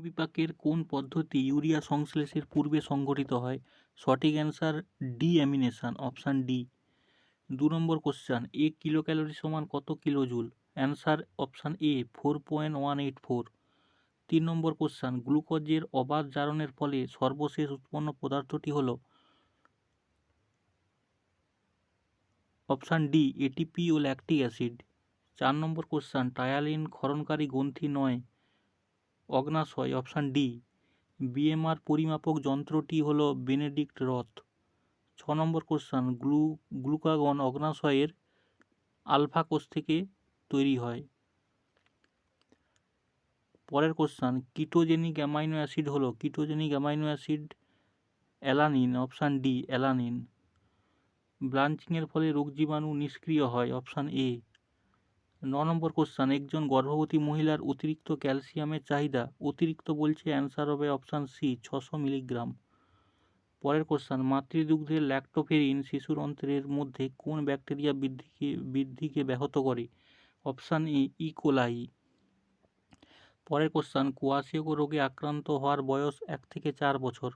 বিপাকের কোন পদ্ধতি ইউরিয়া সংশ্লেষের পূর্বে সংঘটিত হয়? সঠিক answer deamination, option D. দু নম্বর কোশ্চান, এক কিলো ক্যালোরি সমান কত kilo joule answer option A, four point one eight four. তিন নম্বর কোশ্চান, গ্লুকোজের অবাধ জারণের ফলে সর্বশেষ উৎপন্ন পদার্থটি হল? অপশান ডি এটিপি ও ল্যাকটিক অ্যাসিড চার নম্বর কোশ্চান, টায়ালিন ক্ষরণকারী গ্রন্থি নয়। অগ্নাশয় অপশান ডি। বিএমআর পরিমাপক যন্ত্রটি হলো বেনেডিক্ট রথ। ছ নম্বর কোশ্চান, গ্লু, গ্লুকাগন অগ্নাশয়ের আলফা কোষ থেকে তৈরি হয়। পরের কোশ্চান, কিটোজেনিক অ্যামাইনো অ্যাসিড হলো ketogenic amino acid alanine, option D, alanine. ব্লাঞ্চিংয়ের ফলে রোগ জীবাণু নিষ্ক্রিয় হয়, অপশান এ। ন নম্বর কোশ্চান একজন গর্ভবতী মহিলার অতিরিক্ত ক্যালসিয়ামের চাহিদা, অতিরিক্ত বলছে অ্যান্সার হবে অপশান সি, ছশো মিলিগ্রাম। পরের কোশ্চান মাতৃদুগ্ধের ল্যাক্টোফেরিন শিশুর অন্ত্রের মধ্যে কোন ব্যাকটেরিয়া বৃদ্ধিকে বৃদ্ধিকে ব্যাহত করে? অপশান এ ইকোলাই পরের কোশ্চান কোয়াশিয়োকো রোগে আক্রান্ত হওয়ার বয়স এক থেকে চার বছর।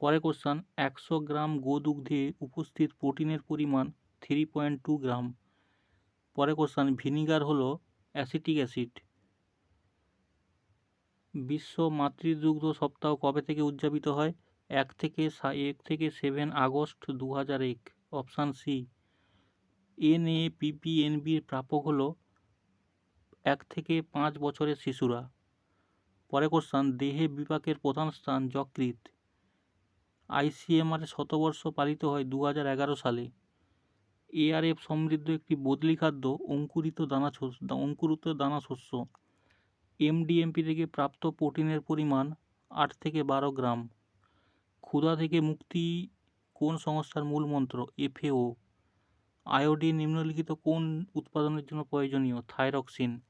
পরের কোশ্চান একশো গ্রাম গোদুগ্ধে উপস্থিত প্রোটিনের পরিমাণ থ্রি পয়েন্ট টু গ্রাম। পরের কোশ্চান ভিনিগার হলো অ্যাসিটিক অ্যাসিড বিশ্ব মাতৃদুগ্ধ সপ্তাহ কবে থেকে উদযাপিত হয়? এক থেকে এক থেকে সেভেন আগস্ট দু হাজার এক অপশান সি এন এ পিপিএনবির প্রাপক হলো এক থেকে পাঁচ বছরের শিশুরা। পরে কোশ্চান দেহে বিপাকের প্রধান স্থান যকৃত আইসিএমআর শতবর্ষ পালিত হয় দু হাজার এগারো সালে। এআরএফ সমৃদ্ধ একটি বদলি খাদ্য, অঙ্কুরিত দানা শস্য অঙ্কুরিত দানা শস্য। এমডিএমপি থেকে প্রাপ্ত প্রোটিনের পরিমাণ আট থেকে বারো গ্রাম। ক্ষুধা থেকে মুক্তি কোন সংস্থার মূল মন্ত্র? এফএও আয়োডিন নিম্নলিখিত কোন উৎপাদনের জন্য প্রয়োজনীয়? থাইরক্সিন।